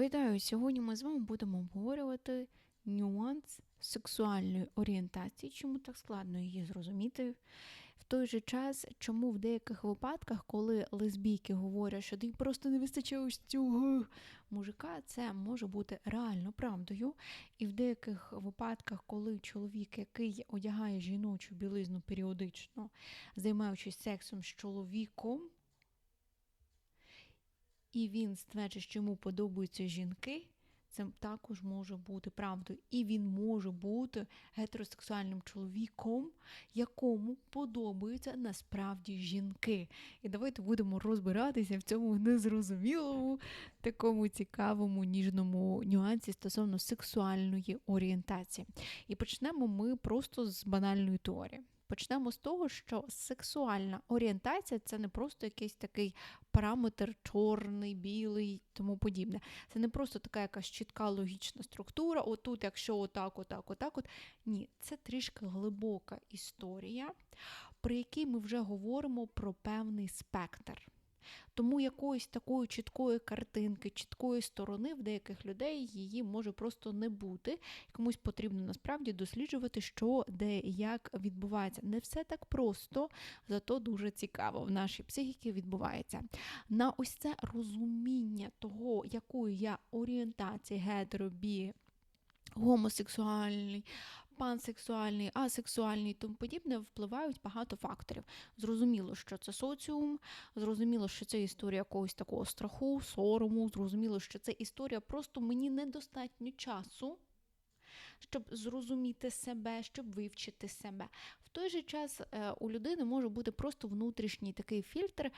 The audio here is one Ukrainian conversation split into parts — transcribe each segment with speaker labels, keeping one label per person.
Speaker 1: Вітаю! Сьогодні ми з вами будемо обговорювати нюанс сексуальної орієнтації, чому так складно її зрозуміти. В той же час, чому в деяких випадках, коли лесбійки говорять, що їй просто не вистачає ось цього мужика, це може бути реально правдою. І в деяких випадках, коли чоловік, який одягає жіночу білизну періодично, займаючись сексом з чоловіком, і він стверджує, що йому подобаються жінки, це також може бути правдою. І він може бути гетеросексуальним чоловіком, якому подобаються насправді жінки. І давайте будемо розбиратися в цьому незрозумілому, такому цікавому ніжному нюансі стосовно сексуальної орієнтації. І почнемо ми просто з банальної теорії. Почнемо з того, що сексуальна орієнтація це не просто якийсь такий параметр чорний, білий, тому подібне. Це не просто така якась чітка логічна структура. Отут, якщо отак, отак, отак, от ні, це трішки глибока історія, при якій ми вже говоримо про певний спектр. Тому якоїсь такої чіткої картинки, чіткої сторони в деяких людей її може просто не бути. Комусь потрібно насправді досліджувати, що де і як відбувається. Не все так просто, зато дуже цікаво в нашій психіці відбувається. На ось це розуміння того, якою я орієнтації гетеро, бі, гомосексуальний, пансексуальний, асексуальний і тому подібне впливають багато факторів. Зрозуміло, що це соціум, зрозуміло, що це історія якогось такого страху, сорому, зрозуміло, що це історія просто мені недостатньо часу. Щоб зрозуміти себе, щоб вивчити себе. В той же час е, у людини може бути просто внутрішній такий фільтр,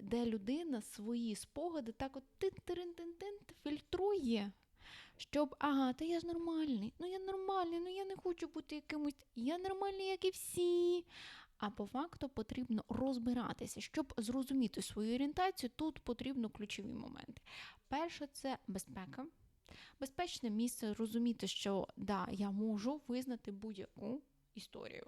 Speaker 1: де людина свої спогади так от тин-тин-тин-тин фільтрує щоб, ага, та я ж нормальний, ну я нормальний, ну я не хочу бути якимось, я нормальний, як і всі. А по факту потрібно розбиратися, щоб зрозуміти свою орієнтацію, тут потрібно ключові моменти. Перше, це безпека. Безпечне місце розуміти, що да, я можу визнати будь-яку історію.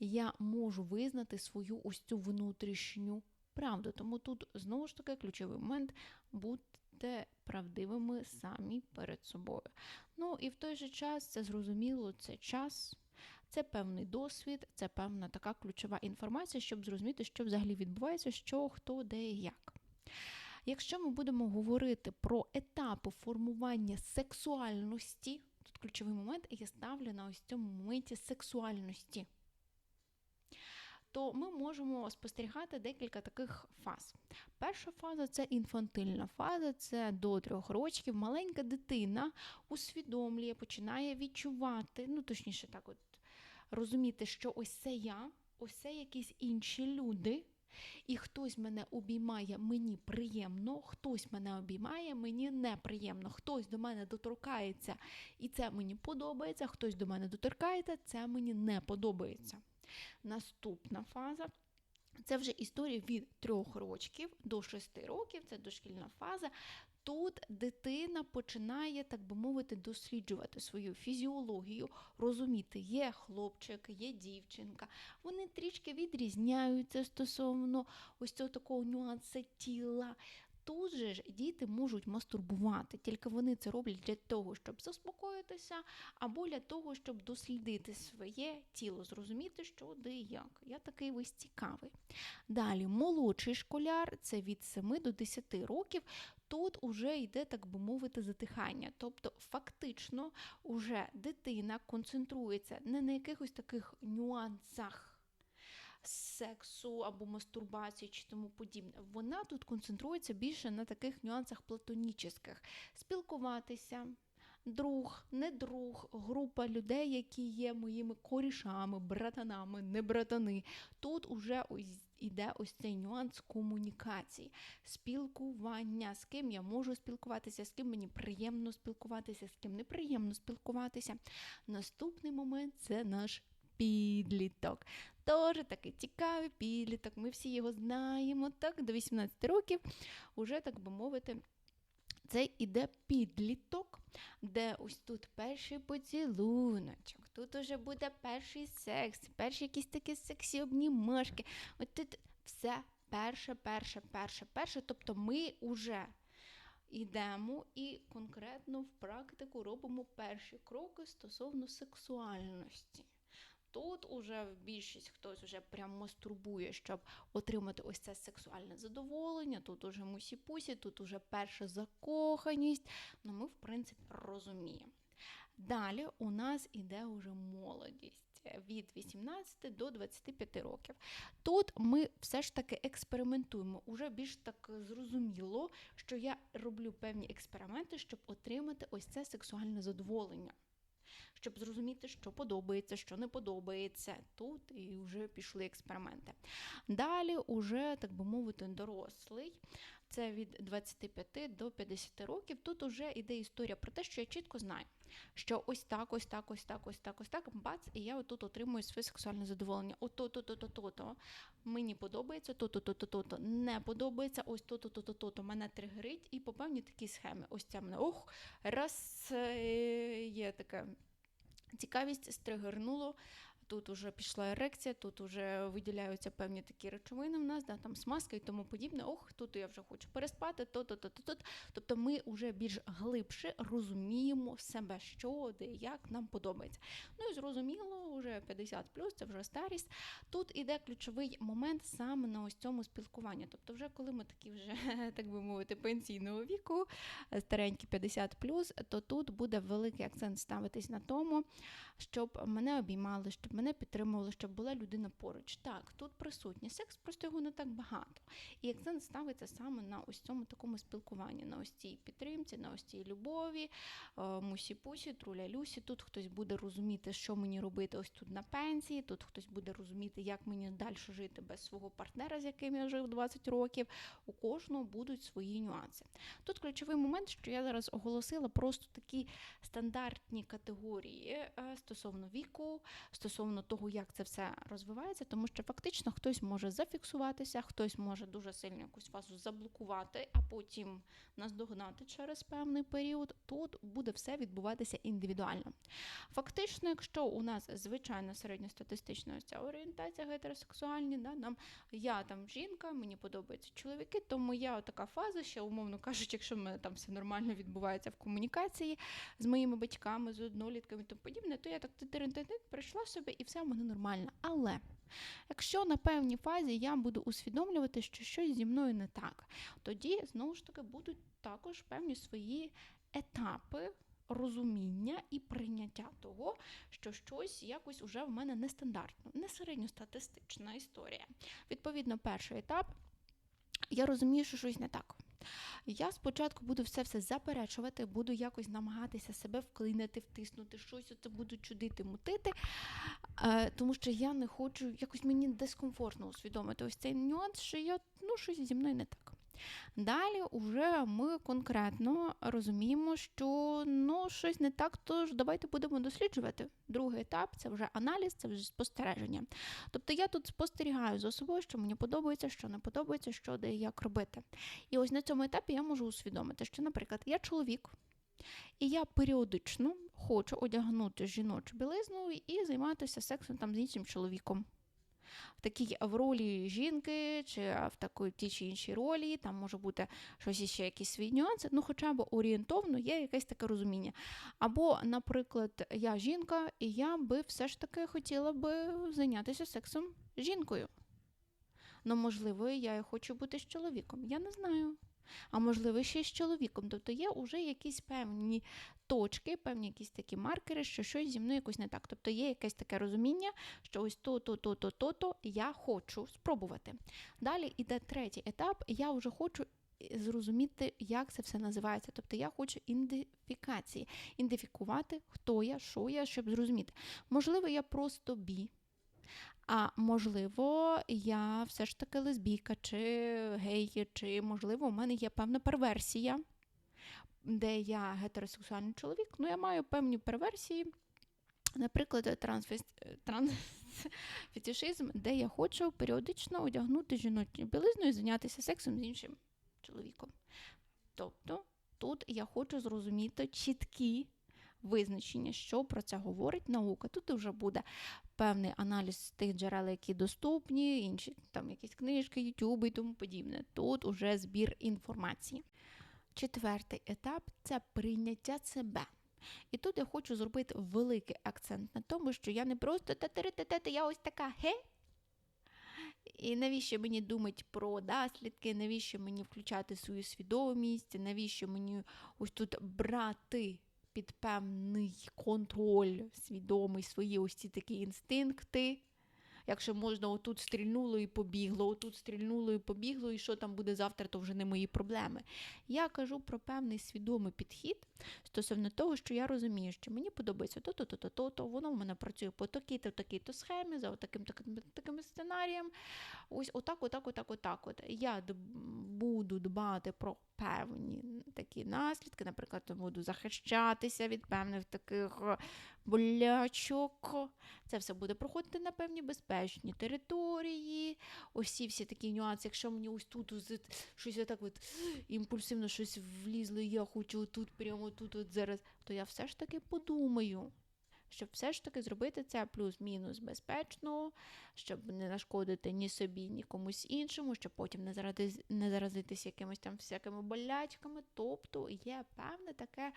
Speaker 1: Я можу визнати свою ось цю внутрішню правду. Тому тут знову ж таки ключовий момент будьте правдивими самі перед собою. Ну і в той же час це зрозуміло, це час. Це певний досвід, це певна така ключова інформація, щоб зрозуміти, що взагалі відбувається, що, хто, де і як. Якщо ми будемо говорити про етапи формування сексуальності, тут ключовий момент, я ставлю на ось цьому моменті сексуальності то ми можемо спостерігати декілька таких фаз. Перша фаза це інфантильна фаза, це до трьох років. Маленька дитина усвідомлює, починає відчувати, ну точніше, так от розуміти, що ось це я, ось це якісь інші люди. І хтось мене обіймає, мені приємно, хтось мене обіймає, мені неприємно, хтось до мене доторкається, і це мені подобається, хтось до мене доторкається, це мені не подобається. Наступна фаза. Це вже історія від 3 років до 6 років, це дошкільна фаза. Тут дитина починає, так би мовити, досліджувати свою фізіологію, розуміти, є хлопчик, є дівчинка. Вони трішки відрізняються стосовно ось цього такого нюансу тіла. Тут же ж діти можуть мастурбувати, тільки вони це роблять для того, щоб заспокоїтися, або для того, щоб дослідити своє тіло, зрозуміти, що де і як. Я такий весь цікавий. Далі, молодший школяр це від 7 до 10 років. Тут уже йде, так би мовити, затихання. Тобто, фактично, уже дитина концентрується не на якихось таких нюансах сексу або мастурбації чи тому подібне. Вона тут концентрується більше на таких нюансах платонічних. спілкуватися. Друг, не друг, група людей, які є моїми корішами, братанами, не братани. Тут уже ось іде ось цей нюанс комунікації, спілкування, з ким я можу спілкуватися, з ким мені приємно спілкуватися, з ким неприємно спілкуватися. Наступний момент це наш підліток. Тож такий цікавий підліток, ми всі його знаємо. Так, до 18 років, уже, так би мовити, це іде підліток, де ось тут перший поцілуночок, тут уже буде перший секс, перші якісь такі сексі обнімашки. От тут все перше, перше, перше, перше. Тобто ми вже йдемо і конкретно в практику робимо перші кроки стосовно сексуальності. Тут уже більшість хтось вже прям мастурбує, щоб отримати ось це сексуальне задоволення. Тут уже мусі-пусі, тут уже перша закоханість. Ну ми, в принципі, розуміємо. Далі у нас іде уже молодість від 18 до 25 років. Тут ми все ж таки експериментуємо. Уже більш так зрозуміло, що я роблю певні експерименти, щоб отримати ось це сексуальне задоволення. Щоб зрозуміти, що подобається, що не подобається. Тут і вже пішли експерименти. Далі, уже, так би мовити, дорослий це від 25 до 50 років. Тут вже йде історія про те, що я чітко знаю, що ось так, ось так, ось так, ось так, ось так, бац, і я отут отримую своє сексуальне задоволення. Ото, то, то, то, то, то. Мені подобається, то, то, то, то, то, то. не подобається, ось то, то, то, то, то, то. Мене тригерить, і по певній такі схеми. Ось ця мене ох, раз е, є така цікавість, стригернуло. Тут вже пішла ерекція, тут вже виділяються певні такі речовини в нас, да, там смазка і тому подібне. Ох, тут я вже хочу переспати, то, то, то, то, то. Тобто ми вже більш глибше розуміємо себе, що, де, як нам подобається. Ну і зрозуміло, вже 50 плюс, це вже старість. Тут іде ключовий момент саме на ось цьому спілкуванні. Тобто, вже коли ми такі вже, так би мовити, пенсійного віку, старенькі 50 то тут буде великий акцент ставитись на тому, щоб мене обіймали, щоб мене підтримували, щоб була людина поруч. Так, тут присутній секс, просто його не так багато. І акцент ставиться саме на ось цьому такому спілкуванні, на ось цій підтримці, на ось цій любові, е, мусі-пусі, труля-люсі. Тут хтось буде розуміти, що мені робити ось тут на пенсії, тут хтось буде розуміти, як мені далі жити без свого партнера, з яким я жив 20 років. У кожного будуть свої нюанси. Тут ключовий момент, що я зараз оголосила просто такі стандартні категорії е, стосовно віку, стосовно стосовно того, як це все розвивається, тому що фактично хтось може зафіксуватися, хтось може дуже сильно якусь фазу заблокувати, а потім наздогнати через певний період. Тут буде все відбуватися індивідуально. Фактично, якщо у нас звичайна середньостатистична ця орієнтація гетеросексуальні, да, нам я там жінка, мені подобаються чоловіки, то моя така фаза, ще умовно кажучи, якщо в там все нормально відбувається в комунікації з моїми батьками, з однолітками і тому подібне, то я так прийшла собі і все в мене нормально. Але якщо на певній фазі я буду усвідомлювати, що щось зі мною не так, тоді знову ж таки будуть також певні свої етапи. Розуміння і прийняття того, що щось якось уже в мене нестандартно, не середньостатистична історія. Відповідно, перший етап я розумію, що щось не так. Я спочатку буду все все заперечувати, буду якось намагатися себе вклинити, втиснути, щось оце буду чудити, мутити, е, тому що я не хочу, якось мені дискомфортно усвідомити ось цей нюанс, що я ну, щось зі мною не так. Далі вже ми конкретно розуміємо, що ну, щось не так, тож давайте будемо досліджувати. Другий етап це вже аналіз, це вже спостереження. Тобто я тут спостерігаю за собою, що мені подобається, що не подобається, що де і як робити. І ось на цьому етапі я можу усвідомити, що, наприклад, я чоловік. І я періодично хочу одягнути жіночу білизну і займатися сексом там з іншим чоловіком в такій в ролі жінки, чи в такій тій чи іншій ролі, там може бути щось іще, якісь свій нюанси, ну хоча б орієнтовно є якесь таке розуміння. Або, наприклад, я жінка, і я би все ж таки хотіла би зайнятися сексом з жінкою. Ну, можливо, я хочу бути з чоловіком. Я не знаю а можливо, ще з чоловіком. Тобто є вже якісь певні точки, певні якісь такі маркери, що щось зі мною якось не так. Тобто є якесь таке розуміння, що ось то, то, то, то, то, то я хочу спробувати. Далі іде третій етап, я вже хочу. Зрозуміти, як це все називається. Тобто я хочу ідентифікації, ідентифікувати, хто я, що я, щоб зрозуміти. Можливо, я просто бі, а можливо, я все ж таки лесбійка, чи гей, чи, можливо, у мене є певна перверсія, де я гетеросексуальний чоловік. Ну, я маю певні перверсії. Наприклад, трансфетишизм, де я хочу періодично одягнути жіночу білизну і зайнятися сексом з іншим чоловіком. Тобто тут я хочу зрозуміти чіткі визначення, що про це говорить наука. Тут вже буде певний аналіз тих джерел, які доступні, інші там якісь книжки, ютюби і тому подібне. Тут уже збір інформації. Четвертий етап це прийняття себе. І тут я хочу зробити великий акцент на тому, що я не просто та-та-та-та, я ось така ге. І навіщо мені думати про наслідки, навіщо мені включати свою свідомість, навіщо мені ось тут брати під певний контроль свідомий свої ось ці такі інстинкти. Якщо можна, отут стрільнуло і побігло, отут стрільнуло і побігло, і що там буде завтра, то вже не мої проблеми. Я кажу про певний свідомий підхід стосовно того, що я розумію, що мені подобається то-то, то-то, то-то, воно в мене працює по такій-то, такій-то схемі, за таким таким, сценарієм. Ось отак, отак, отак, отак. От. Я буду дбати про певні такі наслідки, наприклад, буду захищатися від певних таких болячок. Це все буде проходити на певні безпечні території. Ось всі такі нюанси. Якщо мені ось тут щось так от імпульсивно щось влізло, я хочу тут, прямо тут, от зараз, то я все ж таки подумаю. Щоб все ж таки зробити це плюс-мінус безпечно, щоб не нашкодити ні собі, ні комусь іншому, щоб потім не заразитись, не заразитися якимись там всякими болячками. Тобто є певне таке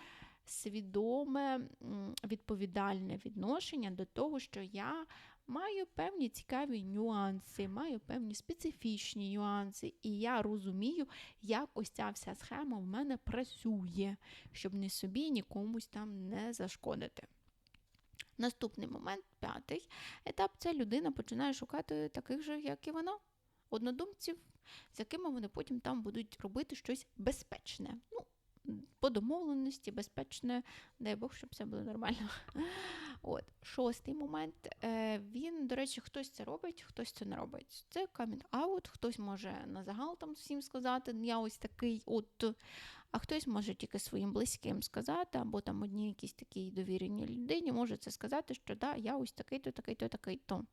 Speaker 1: свідоме, відповідальне відношення до того, що я маю певні цікаві нюанси, маю певні специфічні нюанси, і я розумію, як ось ця вся схема в мене працює, щоб ні собі, ні комусь там не зашкодити. Наступний момент, п'ятий етап це людина починає шукати таких же, як і вона, однодумців, з якими вони потім там будуть робити щось безпечне. Ну, по домовленості, безпечне, дай Бог, щоб все було нормально. От, Шостий момент. Е, Він, до речі, хтось це робить, хтось це не робить. Це камінг аут, хтось може на загал там всім сказати, я ось такий от. А хтось може тільки своїм близьким сказати, або там одній якійсь такій довіреній людині може це сказати, що да, я ось такий-то, такий-то, такий-то.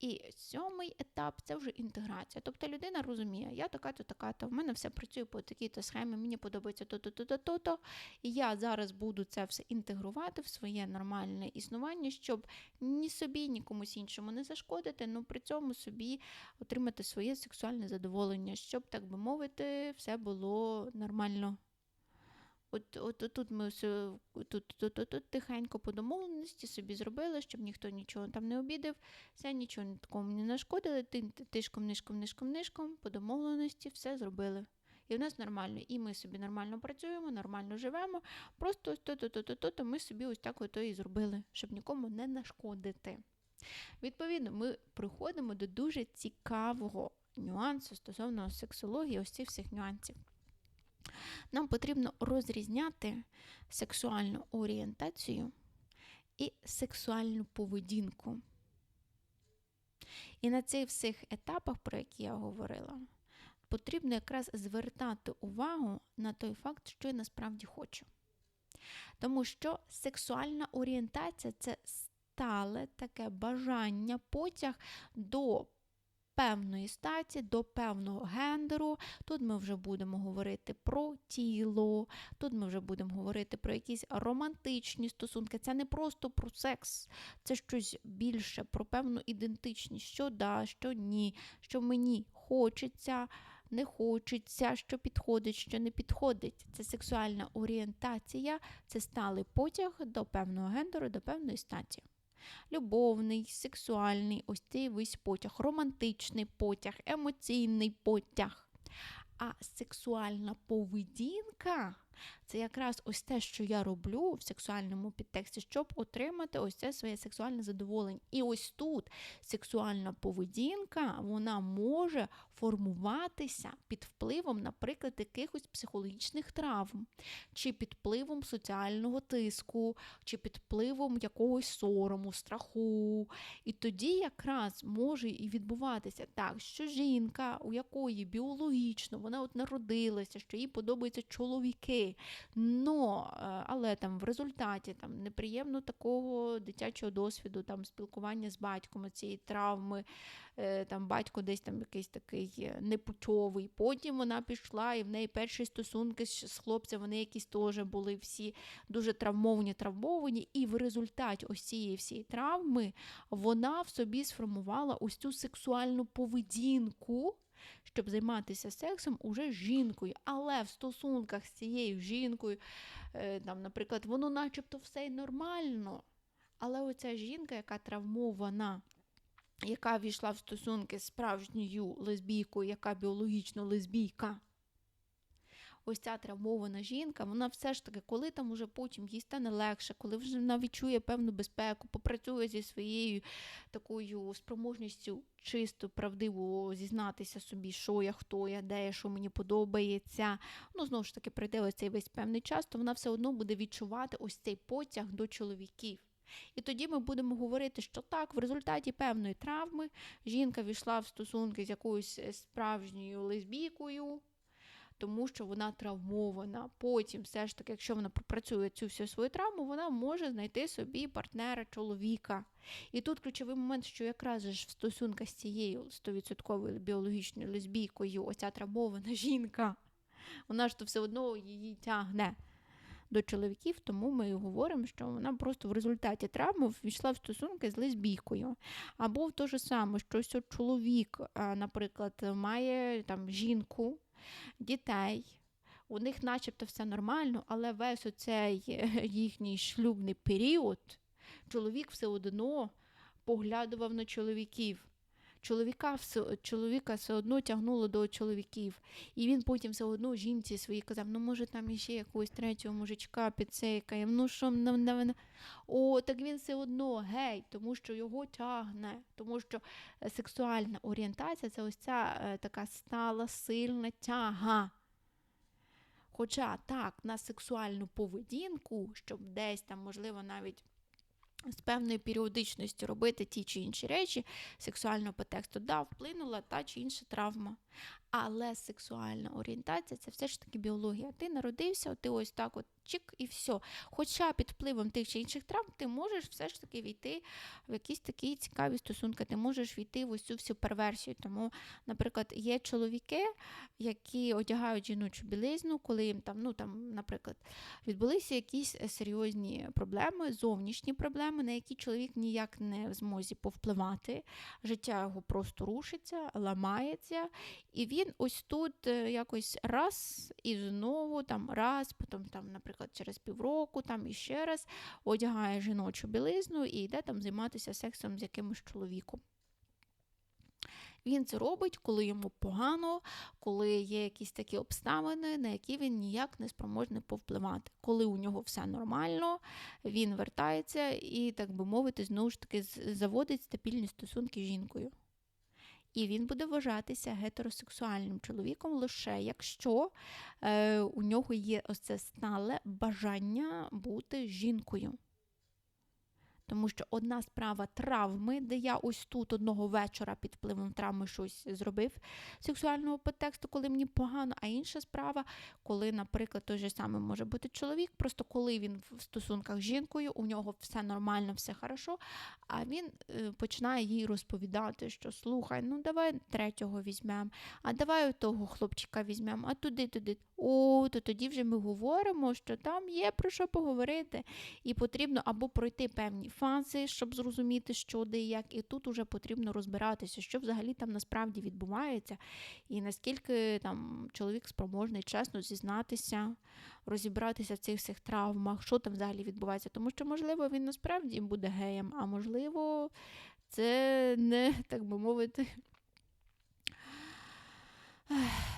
Speaker 1: І сьомий етап це вже інтеграція. Тобто людина розуміє, я така-то, така-то, в мене все працює по такій-то схемі, мені подобається то-то, то-то, то-то. І я зараз буду це все інтегрувати в своє нормальне існування, щоб ні собі, ні комусь іншому не зашкодити, але при цьому собі отримати своє сексуальне задоволення, щоб, так би мовити, все було нормально. От от, от тут ми все тут, тут, тут, тут тихенько по домовленості собі зробили, щоб ніхто нічого там не обідав, все нічого такому не нашкодили, тишком, нишком, нишком, нишком, по домовленості все зробили. І в нас нормально. І ми собі нормально працюємо, нормально живемо. Просто то-то-то-то-то ми собі ось так ото і зробили, щоб нікому не нашкодити. Відповідно, ми приходимо до дуже цікавого нюансу стосовно сексології, ось цих всіх нюансів. Нам потрібно розрізняти сексуальну орієнтацію і сексуальну поведінку. І на цих всіх етапах, про які я говорила, потрібно якраз звертати увагу на той факт, що я насправді хочу. Тому що сексуальна орієнтація це стале таке бажання, потяг до певної статі, до певного гендеру. Тут ми вже будемо говорити про тіло, тут ми вже будемо говорити про якісь романтичні стосунки. Це не просто про секс, це щось більше, про певну ідентичність, що да, що ні, що мені хочеться. Не хочеться, що підходить, що не підходить. Це сексуальна орієнтація, це сталий потяг до певного гендеру, до певної статі любовний, сексуальний, ось цей весь потяг, романтичний потяг, емоційний потяг. А сексуальна поведінка це якраз ось те, що я роблю в сексуальному підтексті, щоб отримати ось це своє сексуальне задоволення. І ось тут сексуальна поведінка вона може формуватися під впливом, наприклад, якихось психологічних травм, чи під впливом соціального тиску, чи під впливом якогось сорому, страху. І тоді якраз може і відбуватися так, що жінка, у якої біологічно вона от народилася, що їй подобаються чоловіки. Но, е, але там в результаті там неприємно такого дитячого досвіду, там спілкування з батьком цієї травми, е, там батько десь там якийсь такий е, непутьовий. Потім вона пішла, і в неї перші стосунки з хлопцем, вони якісь теж були всі дуже травмовані, травмовані. І в результаті ось цієї всієї травми вона в собі сформувала ось цю сексуальну поведінку щоб займатися сексом уже з жінкою. Але в стосунках з цією жінкою, е, там, наприклад, воно начебто все нормально. Але оця жінка, яка травмована, яка війшла в стосунки з справжньою лесбійкою, яка біологічно лесбійка, ось ця травмована жінка, вона все ж таки, коли там уже потім їй стане легше, коли вже вона відчує певну безпеку, попрацює зі своєю такою спроможністю чисто, правдиво зізнатися собі, що я, хто я, де я, що мені подобається. Ну, знову ж таки, пройде ось цей весь певний час, то вона все одно буде відчувати ось цей потяг до чоловіків. І тоді ми будемо говорити, що так, в результаті певної травми жінка війшла в стосунки з якоюсь справжньою лесбійкою, тому що вона травмована. Потім, все ж таки, якщо вона пропрацює цю всю свою травму, вона може знайти собі партнера чоловіка. І тут ключовий момент, що якраз ж в стосунках з цією 100% біологічною лесбійкою, оця травмована жінка, вона ж то все одно її тягне. До чоловіків, тому ми говоримо, що вона просто в результаті травми ввійшла в стосунки з лесбійкою. Або в те ж саме, що чоловік, наприклад, має там жінку, дітей. У них начебто все нормально, але весь оцей їхній шлюбний період чоловік все одно поглядував на чоловіків. Чоловіка все, чоловіка все одно тягнуло до чоловіків. І він потім все одно жінці своїй казав, ну може там іще якогось третього мужичка підсейкає, ну що нам. О, так він все одно гей, тому що його тягне, тому що сексуальна орієнтація це ось ця е, така стала, сильна тяга. Хоча так, на сексуальну поведінку, щоб десь там, можливо, навіть з певною періодичністю робити ті чи інші речі сексуального потексту. да, вплинула та чи інша травма. Але сексуальна орієнтація це все ж таки біологія. Ти народився, ти ось так от чик і все. Хоча під впливом тих чи інших травм ти можеш все ж таки війти в якісь такі цікаві стосунки, ти можеш війти в ось цю всю перверсію. Тому, наприклад, є чоловіки, які одягають жіночу білизну, коли їм там, ну там, наприклад, відбулися якісь серйозні проблеми, зовнішні проблеми, на які чоловік ніяк не в змозі повпливати. Життя його просто рушиться, ламається. І він ось тут е, якось раз і знову там раз, потім там, наприклад, через півроку, там і ще раз одягає жіночу білизну і йде там займатися сексом з якимось чоловіком. Він це робить, коли йому погано, коли є якісь такі обставини, на які він ніяк не спроможний повпливати. Коли у нього все нормально, він вертається і, так би мовити, знову ж таки заводить стабільні стосунки з жінкою і він буде вважатися гетеросексуальним чоловіком лише якщо е, у нього є ось це стале бажання бути жінкою. Тому що одна справа травми, де я ось тут одного вечора під впливом травми щось зробив сексуального підтексту, коли мені погано, а інша справа, коли, наприклад, той же самий може бути чоловік, просто коли він в стосунках з жінкою, у нього все нормально, все хорошо, а він е, починає їй розповідати, що слухай, ну давай третього візьмемо, а давай того хлопчика візьмемо, а туди, О, то тоді вже ми говоримо, що там є про що поговорити, і потрібно або пройти певні фази, щоб зрозуміти, що де і як. І тут уже потрібно розбиратися, що взагалі там насправді відбувається, і наскільки там чоловік спроможний чесно зізнатися, розібратися в цих всіх травмах, що там взагалі відбувається. Тому що, можливо, він насправді буде геєм, а можливо, це не, так би мовити.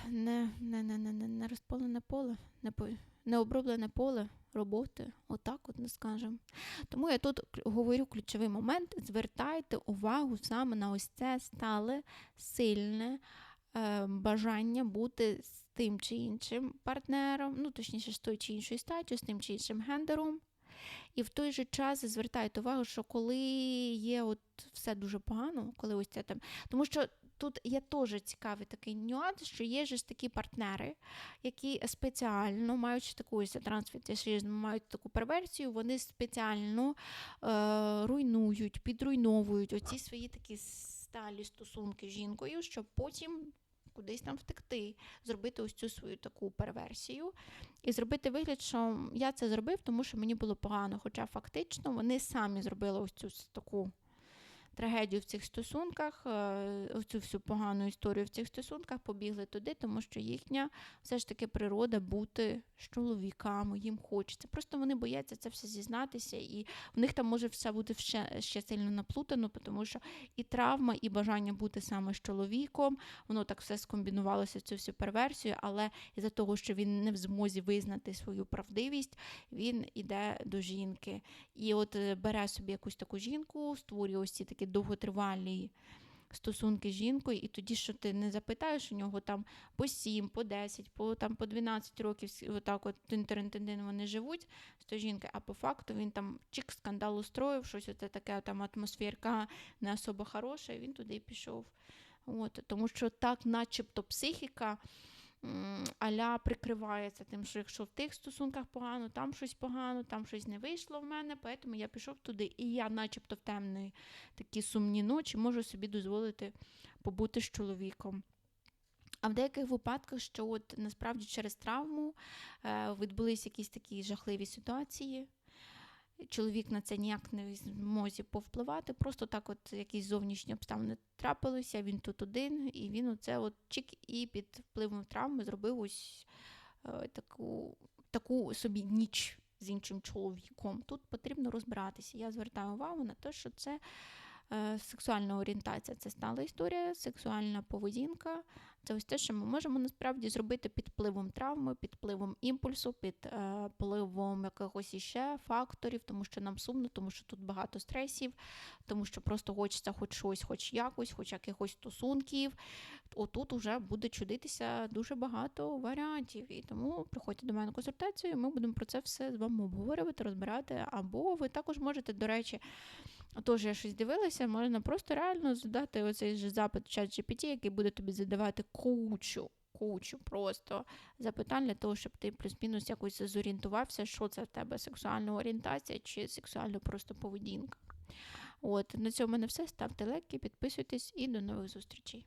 Speaker 1: Не не, не, не, не, не розпалене поле, не, не оброблене поле роботи, отак от не скажемо. Тому я тут говорю ключовий момент: звертайте увагу саме на ось це стале, сильне е, бажання бути з тим чи іншим партнером, ну, точніше, з тою чи іншою статтю, з тим чи іншим гендером. І в той же час звертайте увагу, що коли є от все дуже погано, коли ось це там. Тому що тут є теж цікавий такий нюанс, що є ж такі партнери, які спеціально маючи таку ось мають таку перверсію, вони спеціально е, руйнують, підруйновують оці свої такі сталі стосунки з жінкою, щоб потім. Кудись там втекти, зробити ось цю свою таку перверсію і зробити вигляд, що я це зробив, тому що мені було погано. Хоча фактично вони самі зробили ось цю таку трагедію в цих стосунках, е, цю всю погану історію в цих стосунках, побігли туди, тому що їхня все ж таки природа бути з чоловіками, їм хочеться. Просто вони бояться це все зізнатися, і в них там може все бути ще, ще сильно наплутано, тому що і травма, і бажання бути саме з чоловіком, воно так все скомбінувалося в цю всю перверсію, але із-за того, що він не в змозі визнати свою правдивість, він іде до жінки. І от е, бере собі якусь таку жінку, створює ось ці такі довготривалі стосунки з жінкою, і тоді, що ти не запитаєш у нього там по 7, по 10, по там по 12 років, отак от тин вони живуть з тою жінкою, а по факту він там чик скандал устроїв, щось оце таке там атмосферка не особо хороша, і він туди й пішов. От, тому що так, начебто, психіка аля прикривається тим, що якщо в тих стосунках погано, там щось погано, там щось не вийшло в мене, тому я пішов туди. І я, начебто, в темної такі сумні ночі можу собі дозволити побути з чоловіком. А в деяких випадках, що от насправді через травму е, відбулись якісь такі жахливі ситуації. Чоловік на це ніяк не змозі повпливати, просто так, от якісь зовнішні обставини трапилися, він тут один, і він оце от чик і під впливом травми зробив ось е, таку, таку собі ніч з іншим чоловіком. Тут потрібно розбиратися. Я звертаю увагу на те, що це е, сексуальна орієнтація, це стала історія, сексуальна поведінка. Це ось те, що ми можемо насправді зробити під впливом травми, під впливом імпульсу, під е, впливом якихось іще факторів, тому що нам сумно, тому що тут багато стресів, тому що просто хочеться хоч щось, хоч якось, хоч якихось стосунків. Отут уже буде чудитися дуже багато варіантів. І тому приходьте до мене на консультацію, ми будемо про це все з вами обговорювати, розбирати. Або ви також можете, до речі, Тож я щось дивилася, можна просто реально задати оцей же запит в чат GPT, який буде тобі задавати кучу, кучу просто запитань для того, щоб ти плюс-мінус якось зорієнтувався, що це в тебе сексуальна орієнтація чи сексуальна просто поведінка. От на цьому в мене все. Ставте лайки, підписуйтесь і до нових зустрічей.